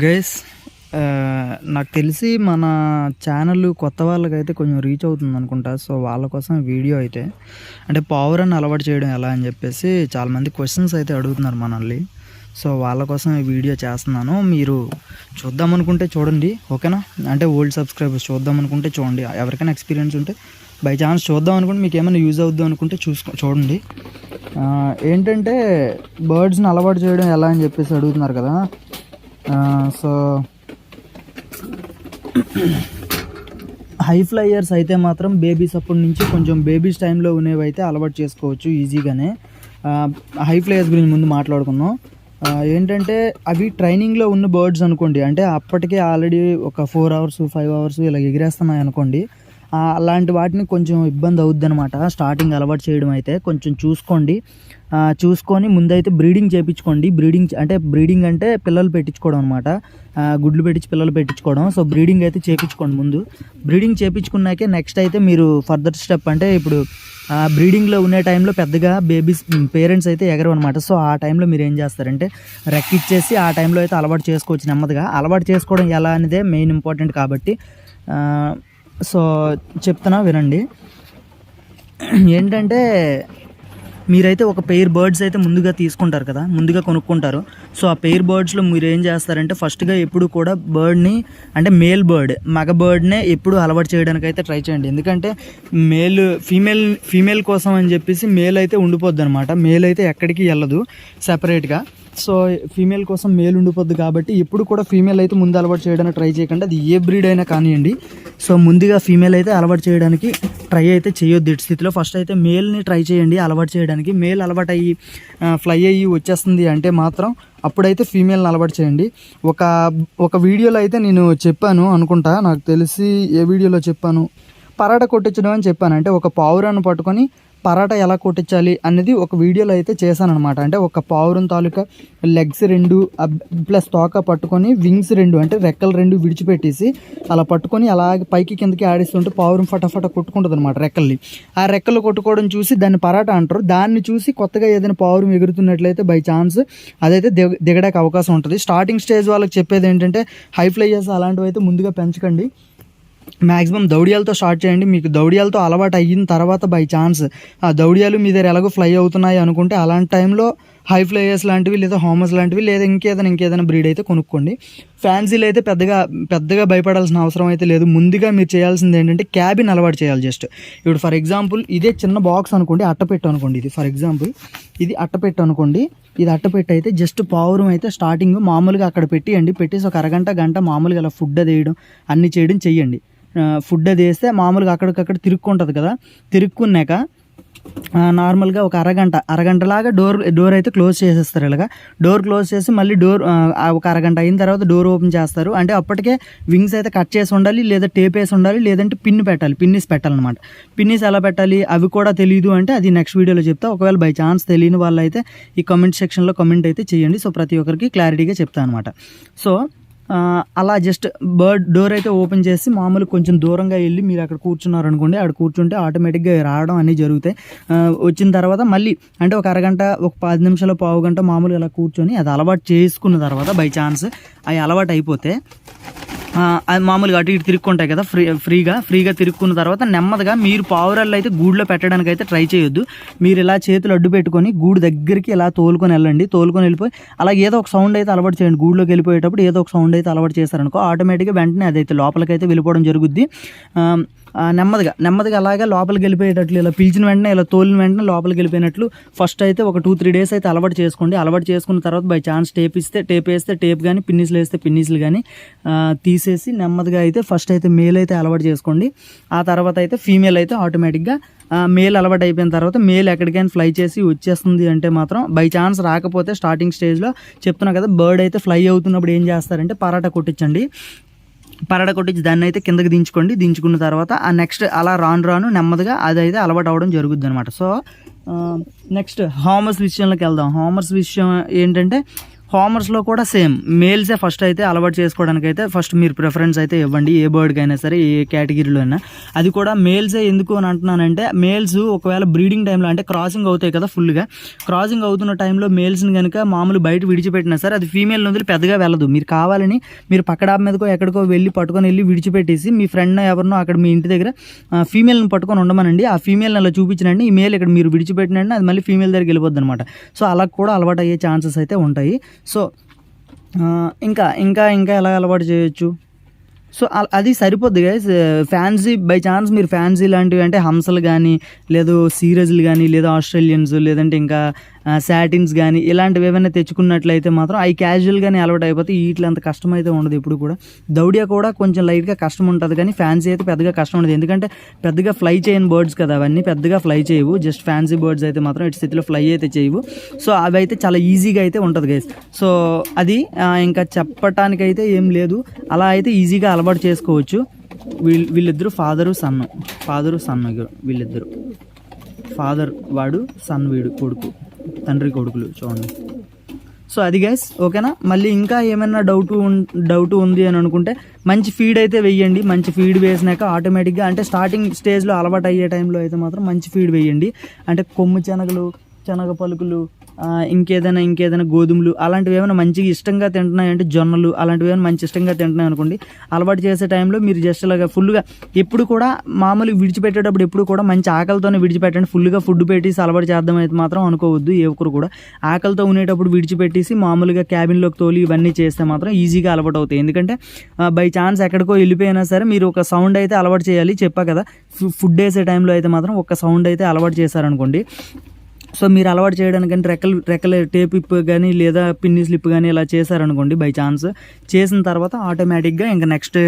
Guys నాకు తెలిసి మన ఛానల్ కొత్త వాళ్ళకైతే కొంచెం రీచ్ అవుతుంది అనుకుంటా. సో వాళ్ళ కోసం వీడియో అయితే. అంటే పావురాన్ని అలవాటు చేయడం ఎలా అని చెప్పేసి చాలామంది క్వశ్చన్స్ అయితే అడుగుతున్నారు మనల్ని. సో వాళ్ళ కోసం ఈ వీడియో చేస్తున్నాను. మీరు చూద్దాం అనుకుంటే చూడండి. ఓకేనా అంటే ఓల్డ్ సబ్స్క్రైబర్స్ చూద్దాం అనుకుంటే చూడండి. ఎవరికైనా ఎక్స్పీరియన్స్ ఉంటే బై ఛాన్స్ చూద్దాం అనుకుంటే మీకు ఏమైనా యూజ్ అవుద్దాం అనుకుంటే చూసుకో చూడండి. ఏంటంటే బర్డ్స్ని అలవాటు చేయడం ఎలా అని చెప్పేసి అడుగుతున్నారు కదా. సో హై ఫ్లైయర్స్ అయితే మాత్రం బేబీస్ అప్పటి నుంచి కొంచెం బేబీస్ టైంలో ఉన్నవి అయితే అలవాటు చేసుకోవచ్చు ఈజీగానే. హై ఫ్లైయర్స్ గురించి ముందు మాట్లాడుకుందాం. ఏంటంటే అవి ట్రైనింగ్లో ఉన్న బర్డ్స్ అనుకోండి అంటే అప్పటికే ఆల్రెడీ ఒక ఫోర్ అవర్స్ ఫైవ్ అవర్స్ ఇలా ఎగిరేస్తున్నాయి అనుకోండి అలాంటి వాటిని కొంచెం ఇబ్బంది అవుద్ది అనమాట స్టార్టింగ్ అలవాటు చేయడం అయితే కొంచెం చూసుకోండి. చూసుకొని ముందైతే బ్రీడింగ్ చేయించుకోండి బ్రీడింగ్ అంటే బ్రీడింగ్ అంటే పిల్లలు పెట్టించుకోవడం అనమాట గుడ్లు పెట్టించి పిల్లలు పెట్టించుకోవడం. సో బ్రీడింగ్ అయితే చేయించుకోండి ముందు. బ్రీడింగ్ చేయించుకున్నాకే నెక్స్ట్ అయితే మీరు ఫర్దర్ స్టెప్ అంటే ఇప్పుడు బ్రీడింగ్లో ఉండే టైంలో పెద్దగా బేబీస్ పేరెంట్స్ అయితే ఎగరు అనమాట సో ఆ టైంలో మీరు ఏం చేస్తారంటే రెక్కిచ్చేసి ఆ టైంలో అయితే అలవాటు చేసుకోవచ్చు నెమ్మదిగా. అలవాటు చేసుకోవడం ఎలా అనేదే మెయిన్ ఇంపార్టెంట్ కాబట్టి సో చెప్తున్నా వినండి. ఏంటంటే మీరైతే ఒక పెయిర్ బర్డ్స్ అయితే ముందుగా తీసుకుంటారు కదా ముందుగా కొనుక్కుంటారు. సో ఆ పెయిర్ బర్డ్స్లో మీరు ఏం చేస్తారంటే ఫస్ట్గా ఎప్పుడు కూడా బర్డ్ని అంటే మేల్ బర్డ్ మగ బర్డ్నే ఎప్పుడు అలవాటు చేయడానికి అయితే ట్రై చేయండి. ఎందుకంటే మేల్ ఫీమేల్ ఫీమేల్ కోసం అని చెప్పేసి మేల్ అయితే ఉండిపోద్ది అనమాట మేల్ అయితే ఎక్కడికి వెళ్ళదు సపరేట్గా సో ఫీమేల్ కోసం మేల్ ఉండిపోద్ది కాబట్టి ఎప్పుడు కూడా ఫీమేల్ అయితే ముందు అలవాటు చేయడానికి ట్రై చేయకండి. అది ఏ బ్రీడ్ అయినా కానివ్వండి. సో ముందుగా ఫీమేల్ అయితే అలవాటు చేయడానికి ట్రై అయితే చేయొద్దు ఇటు స్థితిలో. ఫస్ట్ అయితే మేల్ని ట్రై చేయండి అలవాటు చేయడానికి. మేల్ అలవాటు అయ్యి ఫ్లై అయ్యి వచ్చేస్తుంది అంటే మాత్రం అప్పుడైతే ఫీమేల్ని అలవాటు చేయండి. ఒక ఒక వీడియోలో అయితే నేను చెప్పాను అనుకుంటా. నాకు తెలిసి ఏ వీడియోలో చెప్పాను? పరాట కొట్టించడం అని చెప్పాను. అంటే ఒక పావురాన్ని పట్టుకొని పరాట ఎలా కొట్టించాలి అనేది ఒక వీడియోలో అయితే చేశానమాట అంటే ఒక పావురం తాలూకా లెగ్స్ రెండు ప్లస్ తోక పట్టుకొని వింగ్స్ రెండు అంటే రెక్కలు రెండు విడిచిపెట్టేసి అలా పట్టుకొని అలాగే పైకి కిందకి ఆడిస్తుంటే పావురం ఫటాఫట కొట్టుకుంటుంది అనమాట రెక్కల్ని. ఆ రెక్కలు కొట్టుకోవడం చూసి దాన్ని పరాట అంటారు. దాన్ని చూసి కొత్తగా ఏదైనా పావురం ఎగురుతున్నట్లయితే బై ఛాన్స్ అదైతే దిగ దిగడానికి అవకాశం ఉంటుంది. స్టార్టింగ్ స్టేజ్ వాళ్ళకి చెప్పేది ఏంటంటే హై ఫ్లైయర్స్ అలాంటివి అయితే ముందుగా పెంచకండి. మ్యాక్సిమం దౌడియాలతో స్టార్ట్ చేయండి. మీకు దౌడియాలతో అలవాటు అయిన తర్వాత బై ఛాన్స్. ఆ దౌడియాలు మీ దగ్గర ఎలాగో ఫ్లై అవుతున్నాయి అనుకుంటే అలాంటి టైంలో హై ఫ్లైయర్స్ లాంటివి లేదా హోమస్ లాంటివి లేదా ఇంకేదైనా ఇంకేదైనా బ్రీడ్ అయితే కొనుక్కోండి. ఫ్యాన్సీలు అయితే పెద్దగా పెద్దగా భయపడాల్సిన అవసరం అయితే లేదు. ముందుగా మీరు చేయాల్సింది ఏంటంటే క్యాబిన్ అలవాటు చేయాలి జస్ట్. ఇప్పుడు ఫర్ ఎగ్జాంపుల్ ఇదే చిన్న బాక్స్ అనుకోండి అట్టపెట్టు అనుకోండి ఇది. ఫర్ ఎగ్జాంపుల్ ఇది అట్టపెట్టు అనుకోండి ఇది అట్టపెట్టు అయితే జస్ట్ పావురం అయితే స్టార్టింగ్ మామూలుగా అక్కడ పెట్టియండి. పెట్టేసి ఒక అరగంట గంట మామూలుగా అలా ఫుడ్ అది వేయడం అన్ని చేయడం చేయండి ఫుడ్ అది వేస్తే మామూలుగా అక్కడికక్కడ తిరుక్కుంటుంది కదా తిరుక్కున్నాక నార్మల్గా ఒక అరగంట అరగంటలాగా డోర్ డోర్ అయితే క్లోజ్ చేసేస్తారు ఇలాగా. డోర్ క్లోజ్ చేసి మళ్ళీ డోర్ ఒక అరగంట అయిన తర్వాత డోర్ ఓపెన్ చేస్తారు. అంటే అప్పటికే వింగ్స్ అయితే కట్ చేసి ఉండాలి లేదా టేప్ వేసి ఉండాలి లేదంటే పిన్ పెట్టాలి పిన్నిస్ పెట్టాలన్నమాట. పిన్నిస్ ఎలా పెట్టాలి అవి కూడా తెలియదు అంటే అది నెక్స్ట్ వీడియోలో చెప్తా. ఒకవేళ బై ఛాన్స్ తెలియని వాళ్ళు అయితే ఈ కమెంట్ సెక్షన్లో కమెంట్ అయితే చేయండి. సో ప్రతి ఒక్కరికి క్లారిటీగా చెప్తాను అనమాట సో అలా జస్ట్ బర్డ్ డోర్ అయితే ఓపెన్ చేసి మామూలు కొంచెం దూరంగా వెళ్ళి మీరు అక్కడ కూర్చున్నారు అనుకోండి అక్కడ కూర్చుంటే ఆటోమేటిక్గా రావడం అన్నీ జరుగుతాయి. వచ్చిన తర్వాత మళ్ళీ అంటే ఒక అరగంట ఒక పది నిమిషాలు పావు గంట మామూలుగా అలా కూర్చొని అది అలవాటు చేసుకున్న తర్వాత బై ఛాన్స్ అవి అలవాటు అయిపోతే అది మామూలుగా అటు ఇటు తిరుక్కుంటాయి కదా ఫ్రీ ఫ్రీగా ఫ్రీగా తిరుక్కున్న తర్వాత నెమ్మదిగా మీరు పావురాళ్ళు అయితే గూడులో పెట్టడానికి అయితే ట్రై చేయొద్దు. మీరు ఇలా చేతులు అడ్డు పెట్టుకొని గూడు దగ్గరికి ఇలా తోలుకొని వెళ్ళండి. తోలుకొని వెళ్ళిపోయి అలా ఏదో ఒక సౌండ్ అయితే అలవాటు చేయండి. గూడులోకి వెళ్ళిపోయేటప్పుడు ఏదో ఒక సౌండ్ అయితే అలవాటు చేశారనుకో ఆటోమేటిక్గా వెంటనే అదైతే లోపలికైతే వెళ్ళిపోవడం జరుగుద్ది. నెమ్మదిగా నెమ్మదిగా అలాగే లోపలికి వెళ్ళిపోయేటట్లు ఇలా పిలిచిన వెంటనే ఇలా తోలిన వెంటనే లోపలికి వెళ్ళిపోయినట్లు ఫస్ట్ అయితే ఒక టూ త్రీ డేస్ అయితే అలవాటు చేసుకోండి. అలవాటు చేసుకున్న తర్వాత బై ఛాన్స్ టేప్ ఇస్తే టేప్ వేస్తే టేప్ కానీ పిన్నిస్లు వేస్తే పిన్నిస్లు కానీ తీసేసి నెమ్మదిగా అయితే ఫస్ట్ అయితే మేల్ అయితే అలవాటు చేసుకోండి. ఆ తర్వాత అయితే ఫీమేల్ అయితే ఆటోమేటిక్గా మేల్ అలవాటు అయిపోయిన తర్వాత మేల్ ఎక్కడికైనా ఫ్లై చేసి వచ్చేస్తుంది అంటే మాత్రం బై ఛాన్స్ రాకపోతే స్టార్టింగ్ స్టేజ్లో చెప్తున్నా కదా బర్డ్ అయితే ఫ్లై అవుతున్నప్పుడు ఏం చేస్తారంటే పరాటా కొట్టించండి. పరడ కొట్టించి దాన్ని అయితే కిందకి దించుకోండి. దించుకున్న తర్వాత ఆ నెక్స్ట్ అలా రాను రాను నెమ్మదిగా అది అయితే అలవాటు అవ్వడం జరుగుద్ది అనమాట సో నెక్స్ట్ హామర్స్ విషయంలోకి వెళ్దాం. హామర్స్ విషయం ఏంటంటే హామర్స్లో కూడా సేమ్ మేల్సే ఫస్ట్ అయితే అలవాటు చేసుకోవడానికి అయితే ఫస్ట్ మీరు ప్రిఫరెన్స్ అయితే ఇవ్వండి. ఏ బర్డ్కి అయినా సరే ఏ కేటగిరీలో అయినా. అది కూడా మేల్సే ఎందుకు అని అంటున్నానంటే మేల్స్ ఒకవేళ బ్రీడింగ్ టైంలో అంటే క్రాసింగ్ అవుతాయి కదా ఫుల్గా క్రాసింగ్ అవుతున్న టైంలో మేల్స్ని కనుక మామూలు బయట విడిచిపెట్టినా సరే అది ఫీమేల్ వదిలి పెద్దగా వెళ్ళదు. మీరు కావాలని మీరు పక్క డాబా మీదకో ఎక్కడికో వెళ్ళి పట్టుకొని వెళ్ళి విడిచిపెట్టేసి మీ ఫ్రెండ్ ఎవరినో అక్కడ మీ ఇంటి దగ్గర ఫీమేల్ని పట్టుకొని ఉండమనండి. ఆ ఫీమేల్ని అలా చూపించనండి. ఈ మేల్ ఇక్కడ మీరు విడిచిపెట్టినండి అది మళ్ళీ ఫీమేల్ దగ్గరికి వెళ్ళిపోద్ది అనమాట సో అలా కూడా అలవాటు అయ్యే ఛాన్సెస్ అయితే ఉంటాయి. సో ఇంకా ఇంకా ఇంకా ఎలా అలవాటు చేయొచ్చు? సో అది సరిపోద్ది గైస్ ఫ్యాన్సీ బై ఛాన్స్ మీరు ఫ్యాన్సీ లాంటివి అంటే హంసలు కానీ లేదు సీరజ్లు కానీ లేదా ఆస్ట్రేలియన్స్ లేదంటే ఇంకా శాటిన్స్ కానీ ఇలాంటివి ఏమైనా తెచ్చుకున్నట్లయితే మాత్రం అవి క్యాజువల్గానే అలవాటు అయిపోతే వీటిలో అంత కష్టం అయితే ఉండదు ఇప్పుడు కూడా. దౌడియా కూడా కొంచెం లైట్గా కష్టం ఉంటుంది కానీ ఫ్యాన్సీ అయితే పెద్దగా కష్టం ఉండదు. ఎందుకంటే పెద్దగా ఫ్లై చేయని బర్డ్స్ కదా అవన్నీ పెద్దగా ఫ్లై చేయవు. జస్ట్ ఫ్యాన్సీ బర్డ్స్ అయితే మాత్రం ఇటు స్థితిలో ఫ్లై అయితే చేయవు. సో అవి అయితే చాలా ఈజీగా అయితే ఉంటుంది గైస్ సో అది ఇంకా చెప్పటానికైతే ఏం లేదు. అలా అయితే ఈజీగా అలవాటు చేసుకోవచ్చు. వీళ్ళు వీళ్ళిద్దరు ఫాదరు సన్ను ఫాదరు సన్ను వీళ్ళిద్దరు. ఫాదర్ వాడు సన్ వీడు కొడుకు. తండ్రి కొడుకులు. చూడండి. సో అది గైస్ ఓకేనా మళ్ళీ ఇంకా ఏమైనా డౌట్ డౌట్ ఉంది అని అనుకుంటే మంచి ఫీడ్ అయితే వెయ్యండి. మంచి ఫీడ్ వేసినాక ఆటోమేటిక్గా అంటే స్టార్టింగ్ స్టేజ్లో అలవాటు అయ్యే టైంలో అయితే మాత్రం మంచి ఫీడ్ వేయండి అంటే కొమ్ము శనగలు శనగ పలుకులు ఇంకేదైనా ఇంకేదైనా గోధుమలు అలాంటివి ఏమైనా మంచిగా ఇష్టంగా తింటున్నాయంటే జొన్నలు అలాంటివి ఏమైనా మంచి ఇష్టంగా తింటున్నాయి అనుకోండి అలవాటు చేసే టైంలో మీరు జస్ట్ ఇలాగా ఫుల్గా ఎప్పుడు కూడా మామూలుగా విడిచిపెట్టేటప్పుడు ఎప్పుడు కూడా మంచి ఆకలితోనే విడిచిపెట్టండి. ఫుల్గా ఫుడ్ పెట్టేసి అలవాటు చేద్దాం అయితే మాత్రం అనుకోవద్దు ఏ ఒక్కరు కూడా. ఆకలితో ఉండేటప్పుడు విడిచిపెట్టేసి మామూలుగా క్యాబిన్లోకి తోలి ఇవన్నీ చేస్తే మాత్రం ఈజీగా అలవాటు అవుతాయి. ఎందుకంటే బై ఛాన్స్ ఎక్కడికో వెళ్ళిపోయినా సరే మీరు ఒక సౌండ్ అయితే అలవాటు చేయాలి. చెప్పా కదా ఫు- ఫుడ్ వేసే టైంలో అయితే మాత్రం ఒక సౌండ్ అయితే అలవాటు చేశారనుకోండి సో మీరు అలవాటు చేయడానికి రెక్కలు రెక్కల టేప్ ఇప్ కానీ లేదా పిన్ని స్లిప్ కానీ ఇలా చేశారనుకోండి బై ఛాన్స్. చేసిన తర్వాత ఆటోమేటిక్గా ఇంకా నెక్స్ట్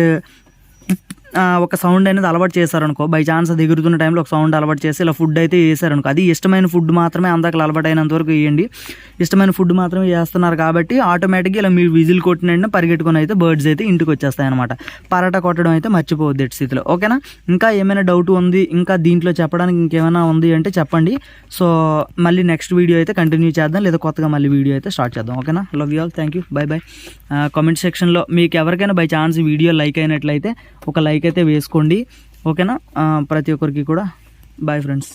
ఒక సౌండ్ అనేది అలవాటు చేశారనుకో బై ఛాన్స్ అది ఎగురుతున్న టైంలో ఒక సౌండ్ అలవాటు చేసి ఇలా ఫుడ్ అయితే వేసారనుకో అది ఇష్టమైన ఫుడ్ మాత్రమే అందాక అలవాటు అయినంత వరకు వేయండి. ఇష్టమైన ఫుడ్ మాత్రమే వేస్తున్నారు కాబట్టి ఆటోమేటిక్గా ఇలా మీరు విజిల్ కొట్టిన వెంటనే పరిగెట్టుకుని అయితే బర్డ్స్ అయితే ఇంటికి వచ్చేస్తాయి అనమాట పరాటా కొట్టడం అయితే మర్చిపోవద్దు ఎట్టి స్థితిలో ఓకేనా? ఇంకా ఏమైనా డౌట్ ఉంది? ఇంకా దీంట్లో చెప్పడానికి ఇంకేమైనా ఉంది అంటే చెప్పండి. సో మళ్ళీ నెక్స్ట్ వీడియో అయితే కంటిన్యూ చేద్దాం లేదా కొత్తగా మళ్ళీ వీడియో అయితే స్టార్ట్ చేద్దాం ఓకేనా? Love you all thank you bye bye comment సెక్షన్లో మీకు ఎవరికైనా బై ఛాన్స్ వీడియో లైక్ అయినట్లయితే ఒక లైక్ అయితే వేసుకోండి. ఓకేనా? ప్రతి ఒక్కరికి కూడా. Bye friends